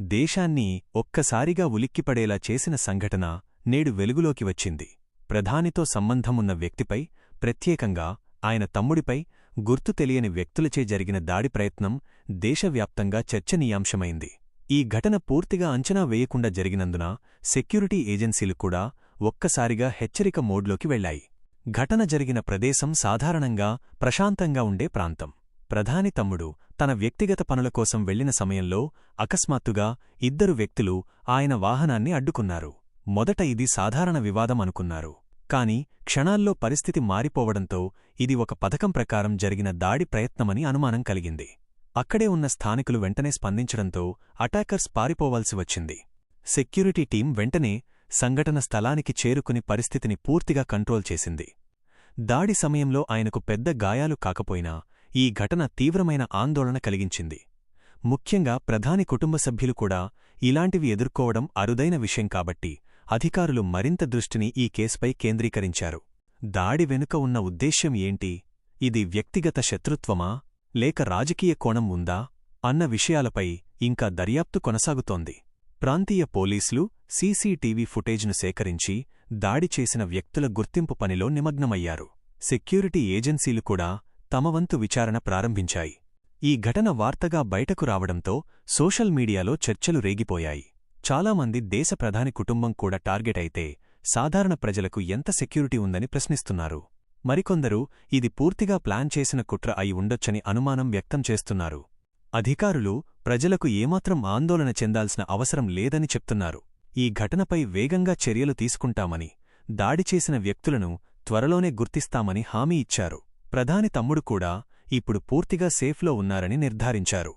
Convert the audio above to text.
దేశాన్ని ఒక్కసారిగా ఉలిక్కిపడేలా చేసిన సంఘటన నేడు వెలుగులోకి వచ్చింది. ప్రధానితో సంబంధమున్న వ్యక్తిపై ప్రత్యేకంగా ఆయన తమ్ముడిపై గుర్తు తెలియని వ్యక్తులచే జరిగిన దాడి ప్రయత్నం దేశవ్యాప్తంగా చర్చనీయాంశమైంది. ఈ ఘటన పూర్తిగా అంచనా వేయకుండా జరిగినందున సెక్యూరిటీ ఏజెన్సీలు కూడా ఒక్కసారిగా హెచ్చరిక మోడ్లోకి వెళ్ళాయి ఘటన జరిగిన ప్రదేశం సాధారణంగా ప్రశాంతంగా ఉండే ప్రాంతం. ప్రధాని తమ్ముడు తన వ్యక్తిగత పనుల కోసం వెళ్ళిన సమయంలో అకస్మాత్తుగా ఇద్దరు వ్యక్తులు ఆయన వాహనాన్ని అడ్డుకున్నారు. మొదట ఇది సాధారణ వివాదం అనుకున్నారు. కాని క్షణాల్లో పరిస్థితి మారిపోవడంతో ఇది ఒక పథకం ప్రకారం జరిగిన దాడి ప్రయత్నమని అనుమానం కలిగింది. అక్కడే ఉన్న స్థానికులు వెంటనే స్పందించడంతో అటాకర్స్ పారిపోవాల్సి వచ్చింది. సెక్యూరిటీ టీం వెంటనే సంఘటన స్థలానికి చేరుకుని పరిస్థితిని పూర్తిగా కంట్రోల్ చేసింది. దాడి సమయంలో ఆయనకు పెద్ద గాయాలు కాకపోయినా ఈ ఘటన తీవ్రమైన ఆందోళన కలిగించింది. ముఖ్యంగా ప్రధాని కుటుంబ సభ్యులు కూడా ఇలాంటివి ఎదుర్కోవడం అరుదైన విషయం కాబట్టి అధికారులు మరింత దృష్టిని ఈ కేసుపై కేంద్రీకరించారు. దాడి వెనుక ఉన్న ఉద్దేశ్యం ఏంటి? ఇది వ్యక్తిగత శత్రుత్వమా? లేక రాజకీయ కోణం ఉందా? అన్న విషయాలపై ఇంకా దర్యాప్తు కొనసాగుతోంది. ప్రాంతీయ పోలీసులు సీసీటీవీ ఫుటేజ్ను సేకరించి దాడి చేసిన వ్యక్తుల గుర్తింపు పనిలో నిమగ్నమయ్యారు. సెక్యూరిటీ ఏజెన్సీలు కూడా తమవంతు విచారణ ప్రారంభించాయి. ఈ ఘటన వార్తగా బయటకు రావడంతో సోషల్ మీడియాలో చర్చలు రేగిపోయాయి. చాలామంది దేశ ప్రధాని కుటుంబం కూడా టార్గెట్ అయితే సాధారణ ప్రజలకు ఎంత సెక్యూరిటీ ఉందని ప్రశ్నిస్తున్నారు. మరికొందరు ఇది పూర్తిగా ప్లాన్ చేసిన కుట్ర అయి ఉండొచ్చని అనుమానం వ్యక్తం చేస్తున్నారు. అధికారులు ప్రజలకు ఏమాత్రం ఆందోళన చెందాల్సిన అవసరం లేదని చెప్తున్నారు. ఈ ఘటనపై వేగంగా చర్యలు తీసుకుంటామని దాడి చేసిన వ్యక్తులను త్వరలోనే గుర్తిస్తామని హామీ ఇచ్చారు. ప్రధాని తమ్ముడు కూడా ఇప్పుడు పూర్తిగా సేఫ్లో ఉన్నారని నిర్ధారించారు.